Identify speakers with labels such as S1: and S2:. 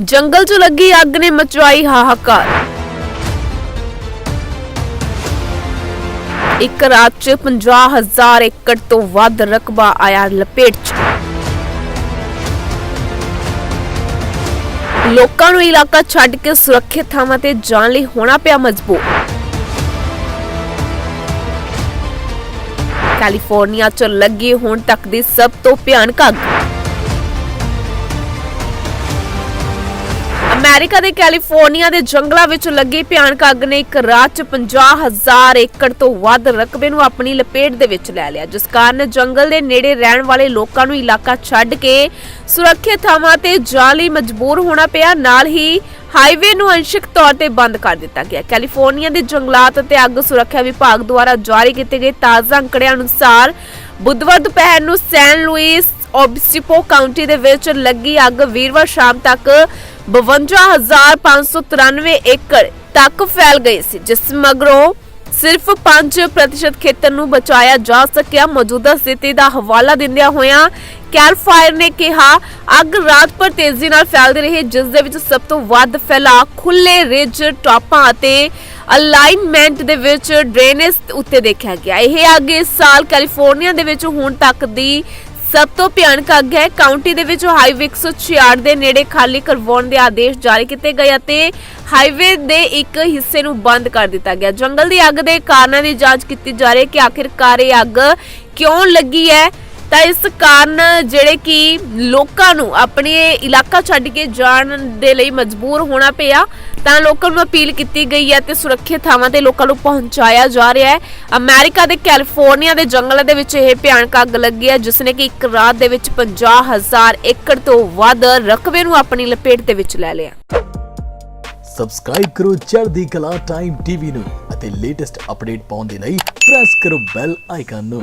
S1: ਜੰਗਲ 'ਚ ਲੱਗੀ ਅੱਗ ਨੇ ਮਚਵਾਈ ਹਾਹਾਕਾਰ। ਇੱਕ ਰਾਤ 'ਚ 50000 ਏਕੜ ਤੋਂ ਵੱਧ ਰਕਬਾ ਆਇਆ ਲਪੇਟ 'ਚ। ਲੋਕਾਂ ਨੂੰ ਇਲਾਕਾ ਛੱਡ ਕੇ ਸੁਰੱਖਿਅਤ ਥਾਵਾਂ ਤੇ ਜਾਣ ਲਈ ਹੋਣਾ ਪਿਆ ਮਜਬੂਰ। ਕੈਲੀਫੋਰਨੀਆ 'ਚ ਲੱਗੀ ਹੁਣ ਤੱਕ ਦੀ ਸਭ ਤੋਂ ਭਿਆਨਕ ਅੱਗ। ਅਮਰੀਕਾ ਦੇ ਕੈਲੀਫੋਰਨੀਆ ਦੇ ਜੰਗਲਾਂ ਵਿੱਚ ਲੱਗੀ ਭਿਆਨਕ ਅੱਗ ਨੇ ਇੱਕ ਰਾਤ 'ਚ 50000 ਏਕੜ ਤੋਂ ਵੱਧ ਰਕਬੇ ਨੂੰ ਆਪਣੀ ਲਪੇਟ ਦੇ ਵਿੱਚ ਲੈ ਲਿਆ, ਜਿਸ ਕਾਰਨ ਜੰਗਲ ਦੇ ਨੇੜੇ ਰਹਿਣ ਵਾਲੇ ਲੋਕਾਂ ਨੂੰ ਇਲਾਕਾ ਛੱਡ ਕੇ ਸੁਰੱਖਿਅਤ ਥਾਵਾਂ ਤੇ ਜਾਣ ਲਈ ਮਜਬੂਰ ਹੋਣਾ ਪਿਆ। ਨਾਲ ਹੀ ਹਾਈਵੇ ਨੂੰ ਅੰਸ਼ਿਕ ਤੌਰ ਤੇ ਬੰਦ ਕਰ ਦਿੱਤਾ ਗਿਆ। ਕੈਲੀਫੋਰਨੀਆ ਦੇ ਜੰਗਲਾਤ ਅਤੇ ਅੱਗ ਸੁਰੱਖਿਆ ਵਿਭਾਗ ਦੁਆਰਾ ਜਾਰੀ ਕੀਤੇ ਗਏ ਤਾਜ਼ਾ ਅੰਕੜਿਆਂ ਅਨੁਸਾਰ ਬੁੱਧਵਾਰ ਦੁਪਹਿਰ ਨੂੰ ਸੈਨ ਲੁਈਸ ਓਬਸਿਪੋ ਕਾਉਂਟੀ ਦੇ ਵਿੱਚ ਲੱਗੀ ਅੱਗ ਵੀਰਵਾਰ ਸ਼ਾਮ ਤੱਕ 52593 ਏਕੜ ਤੱਕ ਫੈਲ ਗਈ ਸੀ, ਜਿਸ ਮਗਰੋਂ ਸਿਰਫ 5% ਖੇਤਰ ਨੂੰ ਬਚਾਇਆ ਜਾ ਸਕਿਆ। ਮੌਜੂਦਾ ਸਥਿਤੀ ਦਾ ਹਵਾਲਾ ਦਿੰਦਿਆਂ ਹੋਇਆਂ ਕੈਲ ਫਾਇਰ ਨੇ ਕਿਹਾ, ਅੱਗ ਰਾਤ ਪਰ ਤੇਜ਼ੀ ਨਾਲ ਫੈਲਦੀ ਰਹੀ, ਜਿਸ ਦੇ ਵਿੱਚ ਸਭ ਤੋਂ ਵੱਧ ਫੈਲਾ ਖੁੱਲੇ ਰਿਜ, ਟਾਪਾਂ ਅਤੇ ਅਲਾਈਨਮੈਂਟ ਦੇ ਵਿੱਚ ਡਰੇਨੇਜ ਉੱਤੇ ਦੇਖਿਆ ਗਿਆ। ਇਹ ਅੱਗ ਇਸ ਸਾਲ ਕੈਲੀਫੋਰਨੀਆ ਦੇ ਵਿੱਚ ਹੁਣ ਤੱਕ ਦੀ ਸਭ ਤੋਂ ਭਿਆਨਕ ਅੱਗ ਹੈ। ਕਾਉਂਟੀ ਦੇ ਵਿੱਚ ਹਾਈਵੇ 166 ਦੇ ਨੇੜੇ ਖਾਲੀ ਕਰਵਾਉਣ ਦੇ ਆਦੇਸ਼ ਜਾਰੀ ਕੀਤੇ ਗਏ ਅਤੇ ਹਾਈਵੇ ਦੇ ਇੱਕ ਹਿੱਸੇ ਨੂੰ ਬੰਦ ਕਰ ਦਿੱਤਾ ਗਿਆ। ਜੰਗਲ ਦੀ ਅੱਗ ਦੇ ਕਾਰਨਾਂ ਦੀ ਜਾਂਚ ਕੀਤੀ ਜਾ ਰਹੀ ਹੈ ਕਿ ਆਖਿਰਕਾਰ ਇਹ ਅੱਗ ਕਿਉਂ ਲੱਗੀ ਹੈ? ਤਾਂ ਇਸ ਕਾਰਨ ਜਿਹੜੇ ਕਿ ਲੋਕਾਂ ਨੂੰ ਆਪਣੇ ਇਲਾਕਾ ਛੱਡ ਕੇ ਜਾਣ ਦੇ ਲਈ ਮਜਬੂਰ ਹੋਣਾ ਪਿਆ, ਤਾਂ ਲੋਕਾਂ ਨੂੰ ਅਪੀਲ ਕੀਤੀ ਗਈ ਹੈ ਤੇ ਸੁਰੱਖਿਅਤ ਥਾਵਾਂ ਤੇ ਲੋਕਾਂ ਨੂੰ ਪਹੁੰਚਾਇਆ ਜਾ ਰਿਹਾ ਹੈ। ਅਮਰੀਕਾ ਦੇ ਕੈਲੀਫੋਰਨੀਆ ਦੇ ਜੰਗਲਾਂ ਦੇ ਵਿੱਚ ਇਹ ਭਿਆਨਕ ਅੱਗ ਲੱਗੀ ਹੈ ਜਿਸ ਨੇ ਕਿ ਇੱਕ ਰਾਤ ਦੇ ਵਿੱਚ 50000 ਏਕੜ ਤੋਂ ਵੱਧ ਰਕਬੇ ਨੂੰ ਆਪਣੀ ਲਪੇਟ ਦੇ ਵਿੱਚ ਲੈ ਲਿਆ।
S2: ਸਬਸਕ੍ਰਾਈਬ ਕਰੋ ਚੜ੍ਹਦੀ ਕਲਾ ਟਾਈਮ ਟੀਵੀ ਨੂੰ ਅਤੇ ਲੇਟੈਸਟ ਅਪਡੇਟ ਪਾਉਣ ਦੇ ਲਈ ਪ੍ਰੈਸ ਕਰੋ ਬੈਲ ਆਈਕਨ ਨੂੰ।